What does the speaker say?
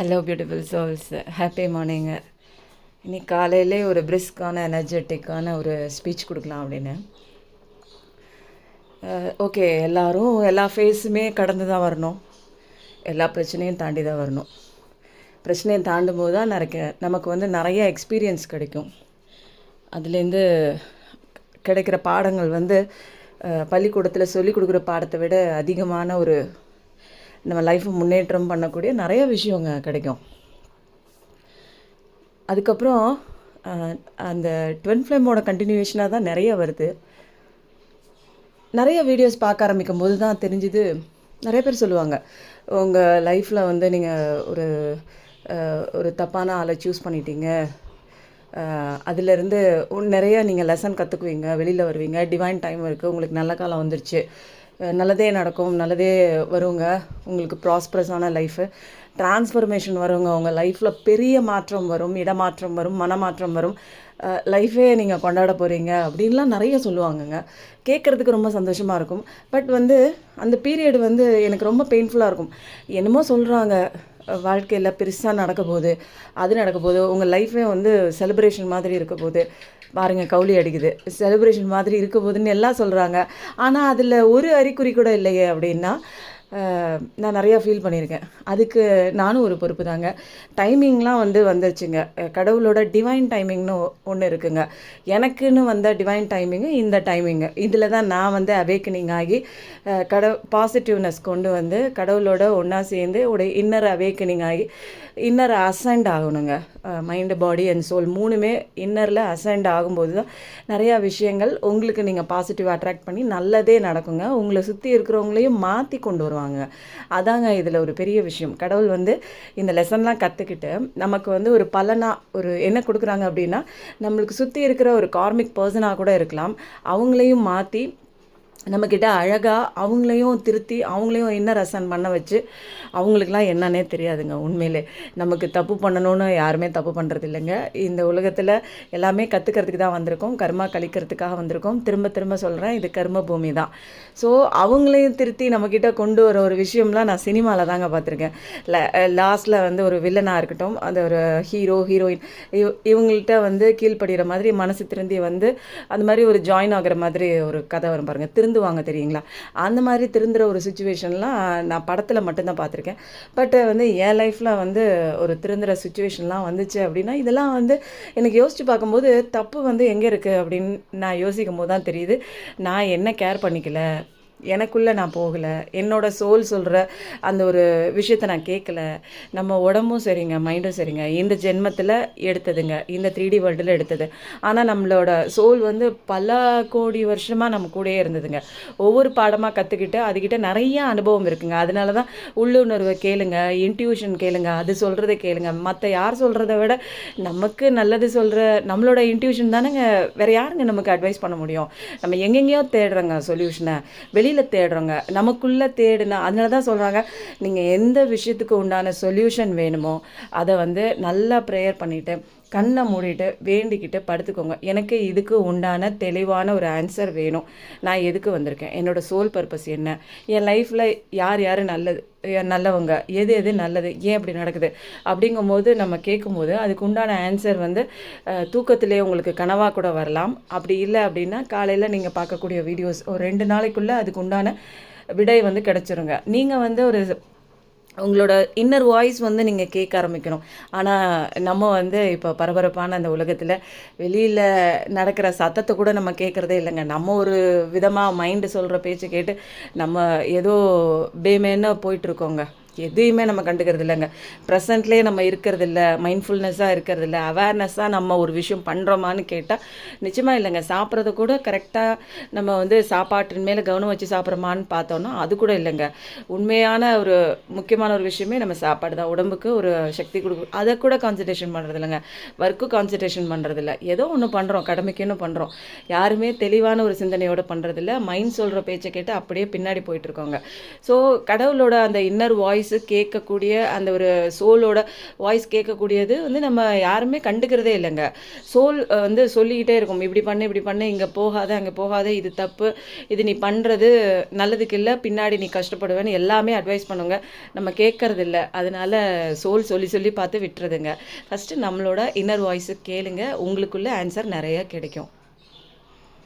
Hello beautiful souls happy morning இன்னைக்கு காலையிலே ஒரு பிரிஸ்கான எனர்ஜெட்டிக்கான ஒரு ஸ்பீச் கொடுக்கலாம் அப்படின்னு. ஓகே எல்லோரும் எல்லா ஃபேஸுமே கடந்து தான் வரணும். எல்லா பிரச்சனையும் தாண்டி தான் வரணும். பிரச்சனையை தாண்டும் போது தான் நிறைய நமக்கு வந்து நிறைய எக்ஸ்பீரியன்ஸ் கிடைக்கும். அதுலேருந்து கிடைக்கிற பாடங்கள் வந்து பள்ளிக்கூடத்தில் சொல்லிக் கொடுக்குற பாடத்தை விட அதிகமான ஒரு நம்ம லைஃப்பை முன்னேற்றம் பண்ணக்கூடிய நிறைய விஷயங்க கிடைக்கும். அதுக்கப்புறம் அந்த ட்வென் ஃப்ளேமோட கண்டினியூவேஷனாக தான் நிறைய வருது. நிறைய வீடியோஸ் பார்க்க ஆரம்பிக்கும் போது தான் தெரிஞ்சுது. நிறைய பேர் சொல்லுவாங்க உங்கள் லைஃப்பில் வந்து நீங்கள் ஒரு ஒரு தப்பான ஆளை சூஸ் பண்ணிட்டீங்க. அஹ், அதிலிருந்து நிறைய நீங்கள் லெசன் கற்றுக்குவீங்க வெளியில் வருவீங்க. டிவைன் டைம் இருக்குது உங்களுக்கு நல்ல காலம் வந்துருச்சு. நல்லதே நடக்கும் நல்லதே வருங்க உங்களுக்கு ப்ராஸ்பரஸான லைஃபு டிரான்ஸ்ஃபர்மேஷன் வருங்க உங்கள் லைஃப்பில் பெரிய மாற்றம் வரும் இடமாற்றம் வரும் மனமாற்றம் வரும். லைஃபே நீங்கள் கொண்டாட போகிறீங்க அப்படின்லாம் நிறைய சொல்லுவாங்கங்க. கேட்குறதுக்கு ரொம்ப சந்தோஷமாக இருக்கும். பட் வந்து அந்த பீரியட் வந்து எனக்கு ரொம்ப பெயின்ஃபுல்லாக இருக்கும். என்னமோ சொல்கிறாங்க வாழ்க்கையில் பெருசாக நடக்க போகுது அது நடக்க போகுது உங்கள் லைஃபே வந்து செலிப்ரேஷன் மாதிரி இருக்க போகுது பாருங்கள் கவுளி அடிக்குது. செலிப்ரேஷன் மாதிரி இருக்க போகுதுன்னு எல்லாம் சொல்கிறாங்க ஆனால் அதில் ஒரு அறிகுறி கூட இல்லையே அப்படின்னா நான் நிறையா ஃபீல் பண்ணியிருக்கேன். அதுக்கு நானும் ஒரு பொறுப்பு தாங்க. டைமிங்லாம் வந்து வந்துருச்சுங்க. கடவுளோட டிவைன் டைமிங்னு ஒன்று இருக்குங்க. எனக்குன்னு வந்த டிவைன் டைமிங்கு இந்த டைமிங்கு இதில் தான் நான் வந்து அவேக்கனிங் ஆகி கடவு பாசிட்டிவ்னஸ் கொண்டு வந்து கடவுளோட ஒன்றா சேர்ந்து உடைய இன்னர் அவேக்கனிங் ஆகி இன்னர் அசண்ட் ஆகணுங்க. மைண்டு பாடி அண்ட் சோல் மூணுமே இன்னரில் அசண்ட் ஆகும்போது தான் நிறையா விஷயங்கள் உங்களுக்கு நீங்கள் பாசிட்டிவ் அட்ராக்ட் பண்ணி நல்லதே நடக்குங்க. உங்களை சுற்றி இருக்கிறவங்களையும் மாற்றி கொண்டு வருவாங்க. அதாங்க இதில் ஒரு பெரிய விஷயம். கடவுள் வந்து இந்த லெசன்லாம் கற்றுக்கிட்டு நமக்கு வந்து ஒரு பலனாக ஒரு என்ன கொடுக்குறாங்க அப்படின்னா நம்மளுக்கு சுற்றி இருக்கிற ஒரு கார்மிக் பர்சனாக கூட இருக்கலாம். அவங்களையும் மாற்றி நம்மக்கிட்ட அழகாக அவங்களையும் திருத்தி அவங்களையும் என்ன ரசன் பண்ண வச்சு அவங்களுக்குலாம் என்னன்னே தெரியாதுங்க உண்மையிலே. நமக்கு தப்பு பண்ணணும்னு யாருமே தப்பு பண்ணுறது இல்லைங்க. இந்த உலகத்தில் எல்லாமே கற்றுக்கிறதுக்கு தான் வந்திருக்கோம். கர்மா கழிக்கிறதுக்காக வந்திருக்கோம். திரும்ப திரும்ப சொல்கிறேன் இது கர்ம பூமி தான். ஸோ அவங்களையும் திருத்தி நம்மக்கிட்ட கொண்டு வர ஒரு விஷயம்லாம் நான் சினிமாவில் தாங்க பார்த்துருக்கேன். லாஸ்ட்டில் வந்து ஒரு வில்லனாக இருக்கட்டும் அந்த ஒரு ஹீரோ ஹீரோயின் இவ இவங்கள்ட்ட வந்து கீழ்ப்படுகிற மாதிரி மனசு திருந்தி வந்து அந்த மாதிரி ஒரு ஜாயின் ஆகிற மாதிரி ஒரு கதை வரும் பாருங்கள் திரு திருந்துவாங்க தெரியுங்களா? அந்த மாதிரி திருந்துற ஒரு சுச்சுவேஷன்லாம் நான் படத்தில் மட்டும்தான் பார்த்துருக்கேன். பட் வந்து என் லைஃப்பில் வந்து ஒரு திருந்துற சுச்சுவேஷன்லாம் வந்துச்சு அப்படின்னா இதெல்லாம் வந்து எனக்கு யோசித்து பார்க்கும்போது தப்பு வந்து எங்கே இருக்குது அப்படின்னு நான் யோசிக்கும் போது தான் தெரியுது. நான் என்ன கேர் பண்ணிக்கல? எனக்குள்ளே நான் போகலை. என்னோடய சோல் சொல்கிற அந்த ஒரு விஷயத்தை நான் கேட்கல நம்ம உடம்பும் சரிங்க மைண்டும் சரிங்க. இந்த ஜென்மத்தில் எடுத்ததுங்க. இந்த த்ரீ டி வேர்ல்டில் எடுத்தது. ஆனால் நம்மளோட சோல் வந்து பல கோடி வருஷமாக நம்ம கூடயே இருந்ததுங்க. ஒவ்வொரு பாடமாக கற்றுக்கிட்டு அதுக்கிட்ட நிறைய அனுபவம் இருக்குங்க. அதனால தான் உள்ளுணர்வை கேளுங்க இன்ட்யூஷன் கேளுங்க அது சொல்கிறத கேளுங்க. மற்ற யார் சொல்கிறத விட நமக்கு நல்லது சொல்கிற நம்மளோட இன்ட்யூஷன் தானேங்க. வேறு யாருங்க நமக்கு அட்வைஸ் பண்ண முடியும்? நம்ம எங்கெங்கேயோ தேடுறோங்க சொல்யூஷனை வெளியில் தேடுறோங்க நமக்குள்ளே தேடுனா அதனால தான் சொல்கிறாங்க நீங்கள் எந்த விஷயத்துக்கு உண்டான சொல்யூஷன் வேணுமோ அதை வந்து நல்லா ப்ரேயர் பண்ணிவிட்டு கண்ணை மூடிட்டு வேண்டிக்கிட்டு படுத்துக்கோங்க. எனக்கு இதுக்கு உண்டான தெளிவான ஒரு ஆன்சர் வேணும். நான் எதுக்கு வந்திருக்கேன்? என்னோட சோல் பர்பஸ் என்ன? என் லைஃப்பில் யார் யார் நல்லது நல்லவங்க? எது எது நல்லது? ஏன் அப்படி நடக்குது? அப்படிங்கும்போது நம்ம கேட்கும்போது அதுக்கு உண்டான ஆன்சர் வந்து தூக்கத்திலே உங்களுக்கு கனவாக கூட வரலாம். அப்படி இல்லை அப்படின்னா காலையில் நீங்கள் பார்க்கக்கூடிய வீடியோஸ் ஒரு ரெண்டு நாளைக்குள்ளே அதுக்கு உண்டான விடை வந்து கிடச்சிருங்க. நீங்கள் வந்து ஒரு உங்களோட இன்னர் வாய்ஸ் வந்து நீங்கள் கேட்க ஆரம்பிக்கணும். ஆனால் நம்ம வந்து இப்போ பரபரப்பான அந்த உலகத்தில் வெளியில் நடக்கிற சத்தத்தை கூட நம்ம கேட்குறதே இல்லைங்க. நம்ம ஒரு விதமாக மைண்டு சொல்கிற பேச்சு கேட்டு நம்ம ஏதோ பேமேன்னு போயிட்டுருக்கோங்க எதையுமே நம்ம கண்டுக்கிறது இல்லைங்க. ப்ரெசண்ட்லேயே நம்ம இருக்கிறது இல்லை மைண்ட்ஃபுல்னஸாக இருக்கிறது இல்லை அவேர்னஸாக நம்ம ஒரு விஷயம் பண்ணுறோமான்னு கேட்டால் நிச்சயமாக இல்லைங்க. சாப்பிட்றத கூட கரெக்டாக நம்ம வந்து சாப்பாட்டின் மேலே கவனம் வச்சு சாப்பிட்றோமான்னு பார்த்தோன்னா அது கூட இல்லைங்க. உண்மையான ஒரு முக்கியமான ஒரு விஷயமே நம்ம சாப்பாடு தான். உடம்புக்கு ஒரு சக்தி கொடுக்கும். அதை கூட கான்சன்ட்ரேஷன் பண்ணுறது இல்லைங்க. ஒர்க்கு கான்சன்ட்ரேஷன் பண்ணுறது இல்லை. ஏதோ ஒன்று பண்ணுறோம் கடமைக்குன்னு பண்ணுறோம் யாருமே தெளிவான ஒரு சிந்தனையோடு பண்ணுறதில்ல மைண்ட் சொல்கிற பேச்சை கேட்டு அப்படியே பின்னாடி போயிட்டுருக்கோங்க ஸோ கடவுளோட அந்த இன்னர் வாய்ஸ் வாய்ஸு கேட்கக்கூடிய அந்த ஒரு சோலோட வாய்ஸ் கேட்கக்கூடியது வந்து நம்ம யாருமே கண்டுக்கிறதே இல்லைங்க. சோல் வந்து சொல்லிக்கிட்டே இருக்கும். இப்படி பண்ணு இப்படி பண்ணு இங்கே போகாத அங்கே போகாத இது தப்பு இது நீ பண்ணுறது நல்லதுக்கு இல்லை பின்னாடி நீ கஷ்டப்படுவேன்னு எல்லாமே அட்வைஸ் பண்ணுங்க. நம்ம கேட்கறது இல்லை. அதனால சோல் சொல்லி சொல்லி பார்த்து விட்டுறதுங்க. ஃபஸ்ட்டு நம்மளோட இன்னர் வாய்ஸு கேளுங்க. உங்களுக்குள்ள ஆன்சர் நிறைய கிடைக்கும்.